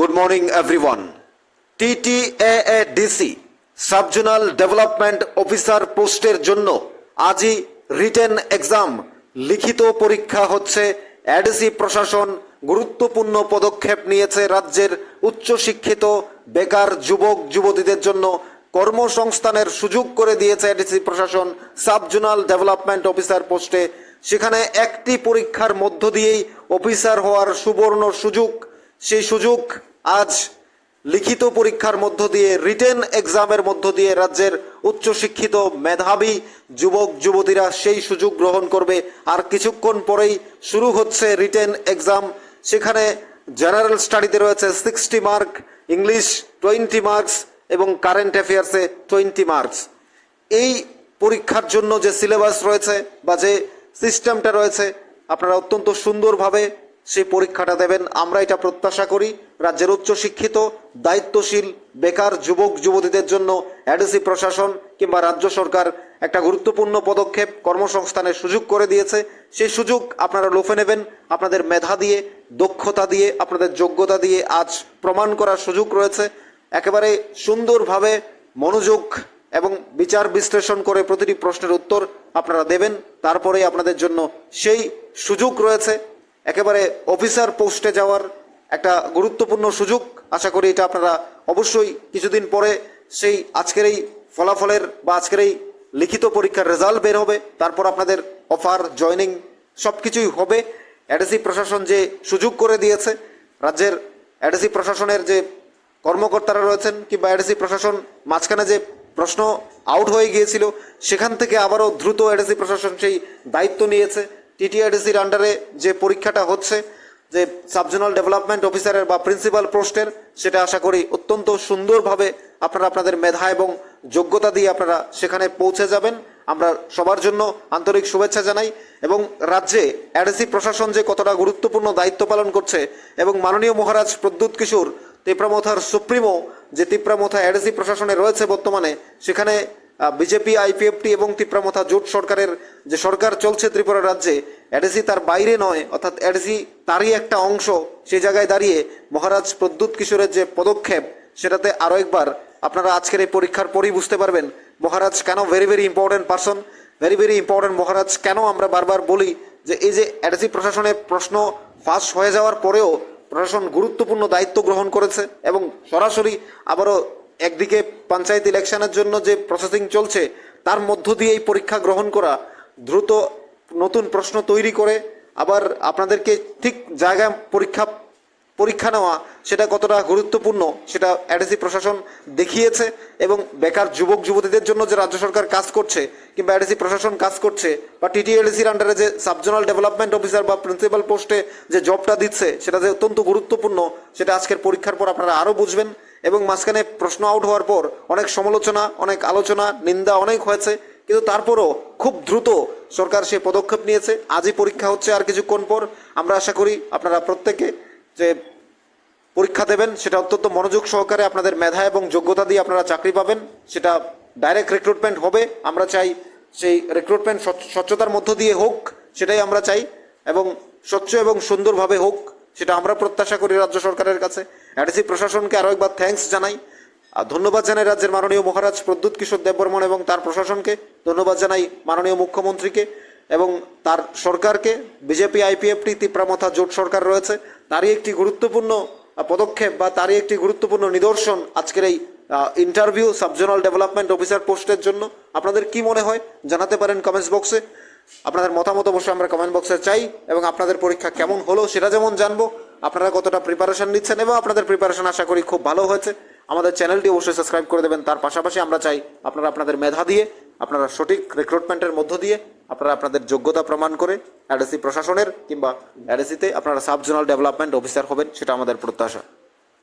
Good morning, everyone. TTAADC subzonal development officer পোস্টের জন্য আজই রিটেন এক্সাম লিখিত পরীক্ষা হচ্ছে এডিসি প্রশাসন গুরুত্বপূর্ণ পদক্ষেপ নিয়েছে রাজ্যের উচ্চশিক্ষিত বেকার যুবক যুবতীদের জন্য কর্মসংস্থানের সুযোগ করে দিয়েছে এডিসি প্রশাসন সাবজোনাল ডেভেলপমেন্ট অফিসার পোস্টে সেখানে একটি পরীক্ষার মধ্য দিয়েই অফিসার হওয়ার সুবর্ণ সুযোগ সেই সুযোগ আজ লিখিত পরীক্ষার মধ্য দিয়ে রিটেন এক্সামের মধ্য দিয়ে রাজ্যের উচ্চশিক্ষিত মেধাবী যুবক, যুবতীরা সেই সুযোগ গ্রহণ করবে। আর কিছুক্ষণ পরেই শুরু হচ্ছে রিটেন এক্সাম সেখানে জেনারেল স্টাডিতে রয়েছে sixty mark English twenty marks এবং কারেন্ট অ্যাফেয়ার্সে টোয়েন্টি মার্কস এই পরীক্ষার জন্য যে সিলেবাস রয়েছে বা যে সিস্টেমটা রয়েছে, আপনারা অত্যন্ত সুন্দরভাবে সেই পরীক্ষাটা দেবেন। আমরা এটা প্রত্যাশা করি, রাজ্যের উচ্চশিক্ষিত, দায়িত্বশীল, বেকার যুবক, যুবতীদের জন্য এডিসি প্রশাসন কিংবা রাজ্য সরকার একটা গুরুত্বপূর্ণ পদক্ষেপ, কর্মসংস্থানের সুযোগ করে দিয়েছে। সেই সুযোগ আপনারা লোফে নেবেন। আপনাদের মেধা দিয়ে, দক্ষতা দিয়ে, আপনাদের যোগ্যতা দিয়ে আজ প্রমাণ করার সুযোগ রয়েছে। একেবারে সুন্দরভাবে মনোযোগ এবং বিচার বিশ্লেষণ করে প্রতিটি প্রশ্নের উত্তর আপনারা দেবেন। তারপরেই আপনাদের জন্য সেই সুযোগ রয়েছে। একেবারে অফিসার পোস্টে যাওয়ার একটা গুরুত্বপূর্ণ সুযোগ। আশা করি এটা আপনারা অবশ্যই কিছুদিন পরে সেই আজকের এই ফলাফলের বা আজকের এই লিখিত পরীক্ষার রেজাল্ট বের হবে। তারপর আপনাদের অফার জয়নিং সব কিছুই হবে। এডিসি প্রশাসন যে সুযোগ করে দিয়েছে, রাজ্যের এডিসি প্রশাসনের যে কর্মকর্তারা রয়েছেন কিংবা এডিসি প্রশাসন মাঝখানে যে প্রশ্ন আউট হয়ে গিয়েছিল, সেখান থেকে আবারও দ্রুত এডিসি প্রশাসন সেই দায়িত্ব নিয়েছে। টিটিআইডিসির আন্ডারে যে পরীক্ষাটা হচ্ছে, যে সাবজোনাল ডেভেলপমেন্ট অফিসারের বা প্রিন্সিপাল পোস্টের, সেটা আশা করি অত্যন্ত সুন্দরভাবে আপনারা আপনাদের মেধা এবং যোগ্যতা দিয়ে আপনারা সেখানে পৌঁছে যাবেন। আমরা সবার জন্য আন্তরিক শুভেচ্ছা জানাই এবং রাজ্যে এডিসি প্রশাসন যে কতটা গুরুত্বপূর্ণ দায়িত্ব পালন করছে এবং মাননীয় মহারাজ প্রদ্যুৎ কিশোর, তিপ্রামথার সুপ্রিমো, যে তিপ্রামথা এডিসি প্রশাসনে রয়েছে বর্তমানে, সেখানে বিজেপি, আইপিএফটি এবং তিপ্রামথা জোট সরকারের যে সরকার চলছে ত্রিপুরা রাজ্যে এডিসি তার বাইরে নয়, অর্থাৎ এডিসি তারই একটা অংশ সেই জায়গায় দাঁড়িয়ে মহারাজ প্রদ্যুৎ কিশোরের যে পদক্ষেপ, সেটাতে আরও একবার আপনারা আজকের এই পরীক্ষার পরেই বুঝতে পারবেন, মহারাজ কেন very very important person very very important মহারাজ কেন আমরা বারবার বলি যে এই যে এডিসি প্রশাসনের প্রশ্ন ফাঁস হয়ে যাওয়ার পরেও প্রশাসন গুরুত্বপূর্ণ দায়িত্ব গ্রহণ করেছে এবং সরাসরি আবারও একদিকে পঞ্চায়েত ইলেকশনের জন্য যে প্রসেসিং চলছে, তার মধ্য দিয়ে এই পরীক্ষা গ্রহণ করা, দ্রুত নতুন প্রশ্ন তৈরি করে, আবার আপনাদেরকে ঠিক জায়গায় পরীক্ষা পরীক্ষা নেওয়া, সেটা কতটা গুরুত্বপূর্ণ, সেটা এডিসি প্রশাসন দেখিয়েছে, এবং বেকার যুবক, যুবতীদের জন্য যে রাজ্য সরকার কাজ করছে, কিংবা এডিসি প্রশাসন কাজ করছে, বা টিটিএলসির আন্ডারে যে সাবজোনাল ডেভেলপমেন্ট অফিসার বা প্রিন্সিপাল পোস্টে যে জবটা দিচ্ছে, সেটা যে অত্যন্ত গুরুত্বপূর্ণ, সেটা আজকের পরীক্ষার পর আপনারা আরও বুঝবেন। এবং মাঝখানে প্রশ্ন আউট হওয়ার পর অনেক সমালোচনা, অনেক আলোচনা, নিন্দা অনেক হয়েছে, কিন্তু তারপরও খুব দ্রুত সরকার সে পদক্ষেপ নিয়েছে। আজই পরীক্ষা হচ্ছে আর কিছুক্ষণ পর। আমরা আশা করি আপনারা প্রত্যেকে যে পরীক্ষা দেবেন, সেটা অত্যন্ত মনোযোগ সহকারে আপনাদের মেধা এবং যোগ্যতা দিয়ে আপনারা চাকরি পাবেন। সেটা ডাইরেক্ট রিক্রুটমেন্ট হবে। আমরা চাই সেই রিক্রুটমেন্ট স্বচ্ছতার মধ্য দিয়ে হোক, সেটাই আমরা চাই। এবং স্বচ্ছ এবং সুন্দরভাবে হোক। সেটা আমরা প্রত্যাশা করি রাজ্য সরকারের কাছে। এডিসি প্রশাসনকে আরও একবার থ্যাঙ্কস জানাই। আর ধন্যবাদ জানাই রাজ্যের মাননীয় মহারাজ প্রদ্যুৎ কিশোর দেববর্মন এবং তার প্রশাসনকে। ধন্যবাদ জানাই মাননীয় মুখ্যমন্ত্রীকে এবং তার সরকারকে। বিজেপি আইপিএফটি তিপ্রামথা জোট সরকার রয়েছে। তারই একটি গুরুত্বপূর্ণ পদক্ষেপ বা তারই একটি গুরুত্বপূর্ণ নিদর্শন আজকের এই ইন্টারভিউ সাবজোনাল ডেভেলপমেন্ট অফিসার পোস্টের জন্য। আপনাদের কি মনে হয় জানাতে পারেন কমেন্টস বক্সে আপনাদের মতামত অবশ্যই আমরা কমেন্ট বক্সে চাই এবং আপনাদের পরীক্ষা কেমন হলো সেটা যেমন জানব। আপনারা কতটা প্রিপারেশন নিচ্ছেন এবং আপনাদের প্রিপারেশন আশা করি খুব ভালো হয়েছে। আমাদের চ্যানেলটি অবশ্যই সাবস্ক্রাইব করে দেবেন। তার পাশাপাশি আমরা চাই আপনারা আপনাদের মেধা দিয়ে, আপনারা সঠিক রিক্রুটমেন্টের মধ্য দিয়ে, আপনারা আপনাদের যোগ্যতা প্রমাণ করে এডিসি প্রশাসনের কিংবা এডিসিতে আপনারা সাব জোনাল ডেভেলপমেন্ট অফিসার হবেন, সেটা আমাদের প্রত্যাশা।